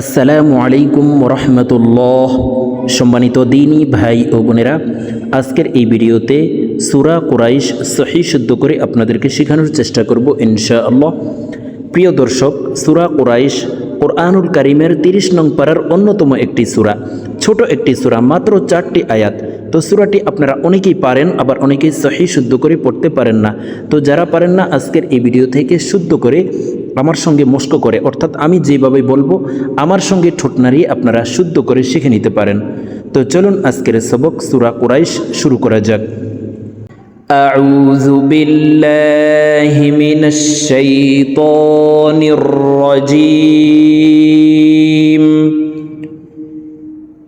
আসসালামু আলাইকুম রহমতুল্লাহ সম্মানিত দিনী ভাই ও বোনেরা, আজকের এই ভিডিওতে সুরা কোরাইশ সহি শুদ্ধ করে আপনাদেরকে শেখানোর চেষ্টা করব ইনশাআল্লাহ। প্রিয় দর্শক, সুরা কোরাইশ কোরআনুল কারিমের তিরিশ নং পাড়ার অন্যতম একটি সুরা, ছোট একটি সুরা, মাত্র চারটি আয়াত। তো সুরাটি আপনারা অনেকেই পারেন আবার অনেকেই সহি শুদ্ধ করে পড়তে পারেন না তো যারা পারেন না আজকের এই ভিডিও থেকে শুদ্ধ করে আমার সঙ্গে মস্ক করে অর্থাৎ আমি যেভাবে বলবো আমার সঙ্গে ঠোঁট নাড়িয়ে আপনারা শুদ্ধ করে শিখে নিতে পারেন তো চলুন আজকের সবক সুরা কুরাইশ শুরু করা যাক أعوذ بالله من الشيطان الرجيم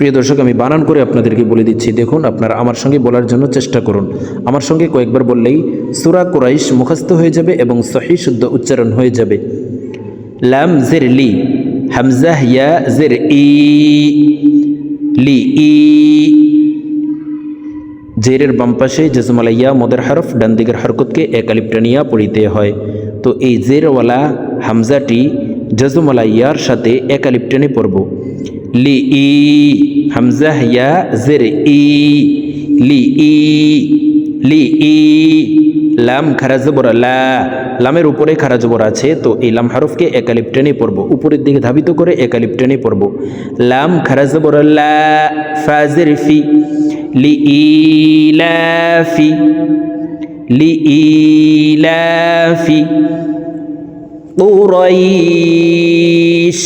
প্রিয় দর্শক, আমি বানান করে আপনাদেরকে বলে দিচ্ছি, দেখুন, আপনারা আমার সঙ্গে বলার জন্য চেষ্টা করুন। আমার সঙ্গে কয়েকবার বললেই সুরা কুরাইশ মুখস্থ হয়ে যাবে এবং সহি শুদ্ধ উচ্চারণ হয়ে যাবে। লাম জের লি, হামজাহ ইয়া জের ই, লি ই। জেরের বাম পাশে জজমালাইয়া মদের হরফ, ডান দিকের হরকতকে একালিপ্টানিয়া পড়িতে হয়। তো এই জেরওয়ালা হামজাটি জজমালাইয়ার সাথে একালিপ্টানে পড়ব। লি ই হামজা ইয়া জের ই লি ই লি ই লাম খারা জবর লা লামের উপরে খারা জবর আছে তো এই লাম হারফকে একালিপ টেনে পড়ব উপরের দিকে ধাবিত করে একালিপ টেনে পড়ব লাম খারা জবর লা ফাজের ফি লি ইলাফি লি ইলাফি قريش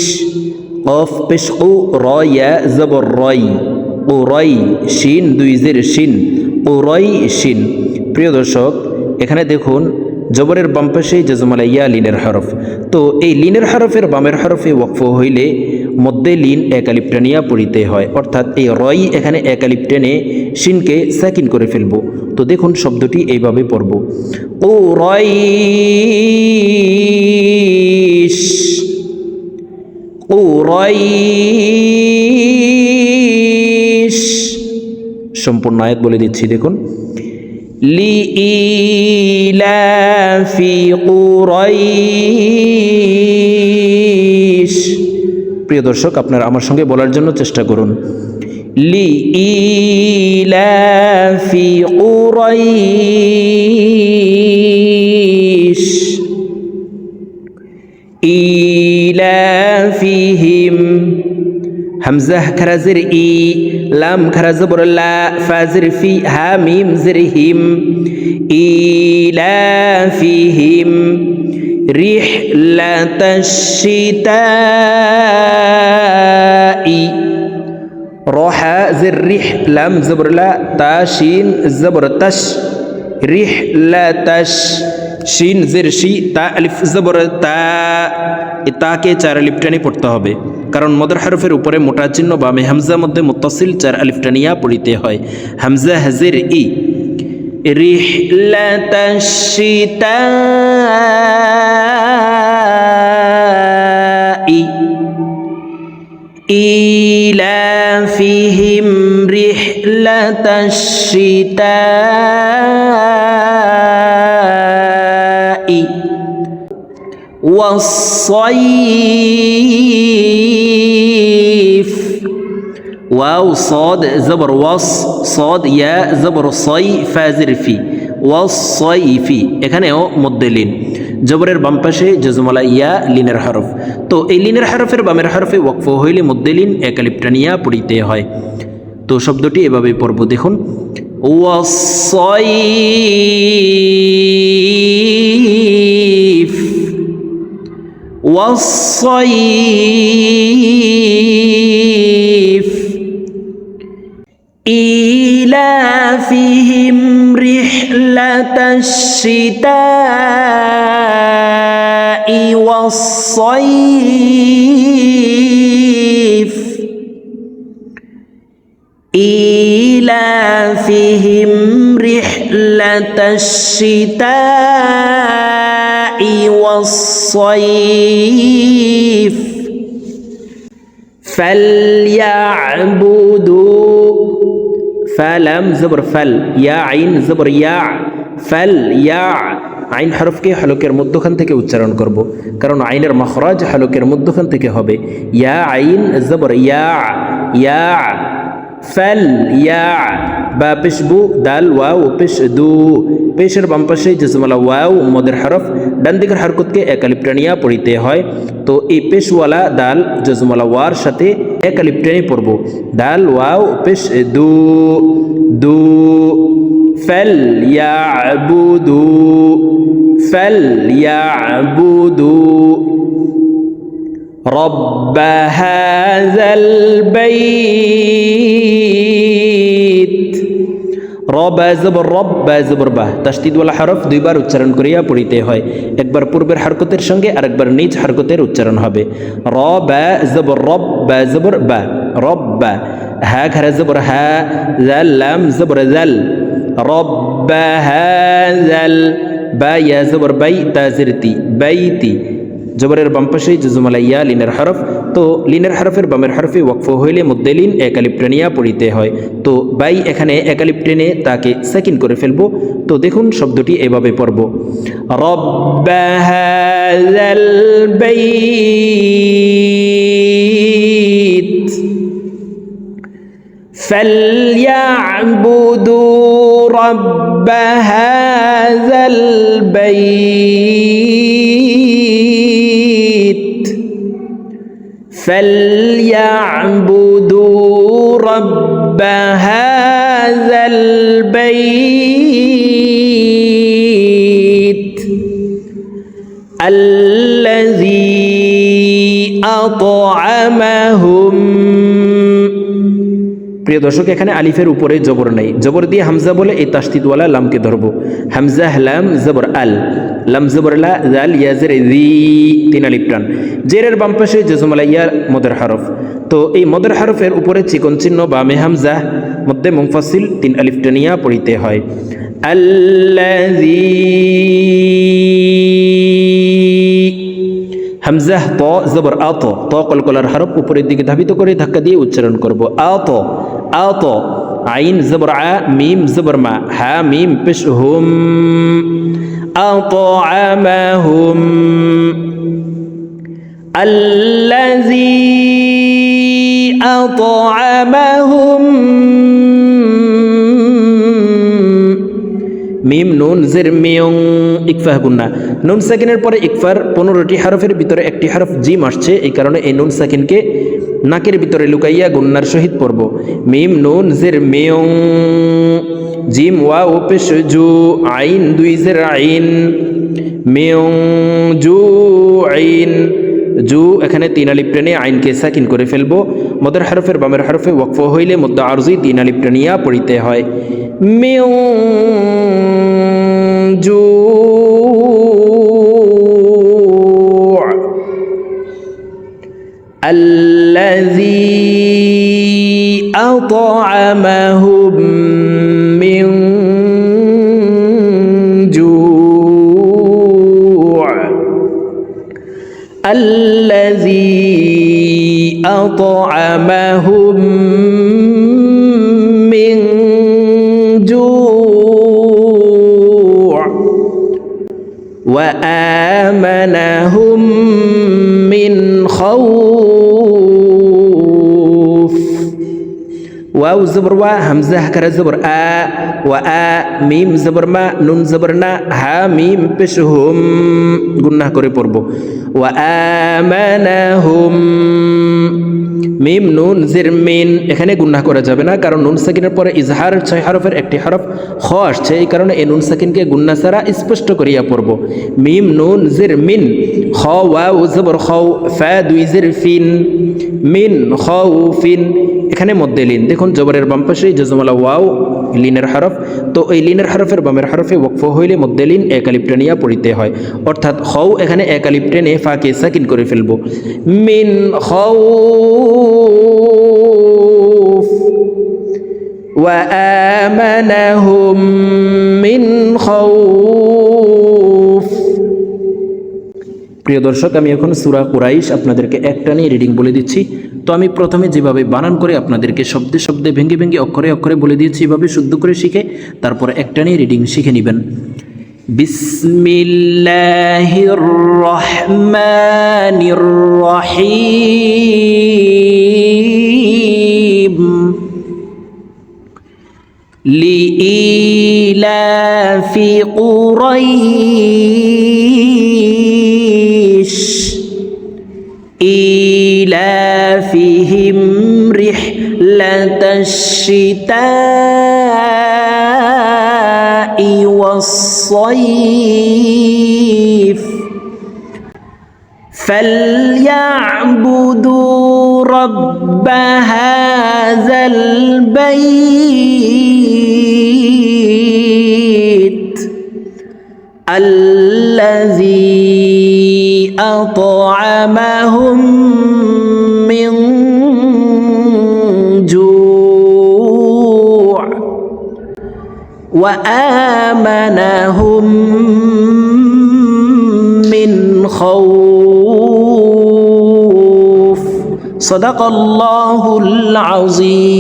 কফ পেশ ও রয়া জবর রয়। ও রয় শিন, দুই জের শিন ও রয় শিন। প্রিয় দর্শক, এখানে দেখুন, জবরের বাম পাশেই জজমালা ইয়া লিনের হরফ। তো এই লিনের হরফের বামের হরফে ওয়াকফ হইলে মধ্যে লিন একালিপটানিয়া পড়িতে হয়। অর্থাৎ এই রই এখানে একালিপ্টেনে শিনকে স্যাকিন করে ফেলব। তো দেখুন, শব্দটি এইভাবে পড়ব। ও রয় কুরাইশ। সম্পূর্ণ আয়াত বলে দিচ্ছি, দেখুন। ইলাফি কুরাইশ। প্রিয় দর্শক, আপনারা আমার সঙ্গে বলার জন্য চেষ্টা করুন। লি ইলাফি কুরাইশ। إيلافهم همزة كرزر إي لام كرزبر لا فازر في هاميم زرهم. إيلافهم رحلة الشتاء روحا زر رح لام زبر لا تاشين زبر تش. رحلة تش. শিন, জের, শি, তা, আলিফ, জবর, তা তাকে চার আলিফ টানি পড়তে হবে। কারণ মদর হারফের উপরে মোটা চিহ্ন বা হামজা মধ্যে মুতাসিল চার আলিফ টানিয়া পড়িতে হয়। হামজা, হাজির, ই। রিহলাতিতা ইলাফিহিম والصيف واو صاد زبر وص صاد يا زبر صي فازر في والصيف এখানেও মধ্যে লিন জবরের বাম পাশে জজমালা ইয়া লিনের হরফ তো এই লিনের হরফের বামের হরফে ওয়াকফ হইলে মধ্যে লিন একালিপ্টানিয়া পড়িতে হয় তো শব্দটি এভাবে পড়ব দেখুন ওয়াসইফ والصيف إيلافهم رحلة الشتاء والصيف إيلافهم رحلة رحلة الشتاء والصيف فليعبدوا فلم زبر فل يا عين زبر يا فل يا আইন হরফকে হলকের মধ্যখান থেকে উচ্চারণ করব কারণ আইনের মখরাজ হলকের মধ্যখান থেকে হবে ইয়া আইন জবর ইয়া ইয়া ফেল, ইয়া, বা পেশবু দাল, ওয়াও, পিস দু। পেশের বামপাশে জসমালা ওয়াও মদের হরফ, ডান দিকের হরকতকে একালিপ্টানিয়া পড়িতে হয়। তো এই পেশওয়ালা, দাল জজমালা ওয়ার সাথে একালিপ্টানি পড়ব। দাল, ওয়াও, পিস দু দু। ফেল ইয়া বু দু ফেল ইয়া বু দু رب هذا البيت রব জবর রব বা জবর বাহ তাস্তিদওয়ালা হরফ দুইবার উচ্চারণ করিয়া পড়িতে হয় একবার পূর্বের হরকতের সঙ্গে আর একবার নিজ হরকতের উচ্চারণ হবে র বা জবর রব বা জবর বা রব বা হা ঘরে জবর হা জাল লাম জবর জাল رب هذا বা ইয়া জবর বাই তাজিরতি বাইতি জবরের বাম পাশে জুজুমালা ইয়া লিনের হরফ তো লিনের হরফের বামের হরফে ওয়াকফ হইলে মধ্যে লিন একালিপ টেনিয়া পড়িতে হয় তো বাই এখানে একালিপ টেনে তাকে সেকিন করে ফেলবো তো দেখুন শব্দটি এভাবে পড়ব রব্বা হাযাল বাইত فليعبدوا رب هذا البيت فليعبدوا رب هذا البيت الذي أطعمهم প্রিয় দর্শক এখানে আলিফের উপরে জবর নেই জবর দিয়ে হামজা বলে এই তাস্তিদওয়ালা লামকে ধরবো হামজা লাম জবর আল লাম জবর জাল ইয়াজের জি তিন আলিফ টান জেরের বাম পাশে জজমালা ইয়া মদের হরফ তো এই মদের হরফের উপরে চিকন চিহ্ন বা মেহামজা মধ্যে মুংফাসিল তিন আলিফ টানিয়া পড়িতে হয়। হামজাহ ত জবর আত, ত কলকলার হরফ উপরের দিকে ধাবিত করে ধাক্কা দিয়ে উচ্চারণ করব। আত আত, আইন জবর আ, মিম জবর মা, হা, মিম, পেশ, হুম। أطعمهم الذي أطعمهم মিম নুন জের মিয়ং ইকফাহ গুন্না নুন সাকিনের পরে ইকফার পনেরোটি হরফের ভিতরে একটি হরফ জিম আসছে এই কারণে এই নুন সাকিনকে নাকের ভিতরে লুকাইয়া গুন্নার সহিত পড়ব। মিম, নুন, জের, মিয়ং। জিম ওয়া ও পেশ, জু, আইন, দুই, জের, আইন। মেয়ং, জু, আইন। জু, এখানে তিন আলিপ টেনে আইনকে সাকিন করে ফেলব। মদের হরফের বামের হরফে ওয়াকফ হইলে মধ্য আরজি তিন আলিপ টেনিয়া পড়িতে হয়। মিউ জু الذي أطعمهم من جوع. الذي أطعمهم من جوع. وآمنهم من خوف. واو زبر وا همزة كر زبر آ وآ ميم زبر ما نون زبرنا ها ميم بشهم قلنا كوري পড়ব وآمنهم মিম নুন জির মিন এখানে গুন্না করা যাবে না কারণ নুন সাকিনের পরে ইজহার ছয় হরফের একটি হরফ খ আসছে এই কারণে এই নুন সাকিনকে গুন্না ছাড়া স্পষ্ট করিয়া পড়ব মিম নুন জির মিন খ ওয়াও জবর খ ফা দুই জির ফিন মিন খ ফিন এখানে মধ্যে লিন দেখুন জবরের বাম পাশে জজমালা ওয়াও লিনের হরফ তো এই লিনের হরফের বামের হরফে ওকফ হইলে মধ্যে লিন একালিপ্টানিয়া পড়িতে হয় অর্থাৎ হও এখানে একালিপ্টেনে ফাঁকে সাকিন করে ফেলব মিন হউফ وآمنهم من خوف প্রিয় দর্শক আমি এখন সুরা কুরাইশ আপনাদেরকে একটা নিয়ে রিডিং বলে দিচ্ছি তো আমি প্রথমে যেভাবে বানান করে আপনাদেরকে শব্দে শব্দে ভেঙে ভেঙে, অক্ষরে অক্ষরে বলে দিয়েছি, এভাবে শুদ্ধ করে শিখে তারপর একটা নিয়ে রিডিং শিখে নেবেন। বিসমিল্লাহির ইলা إيلافهم رحلة الشتاء والصيف. فليعبدوا رب هذا البيت الذي أطعمهم من جوع وآمنهم من خوف. صدق الله العظيم.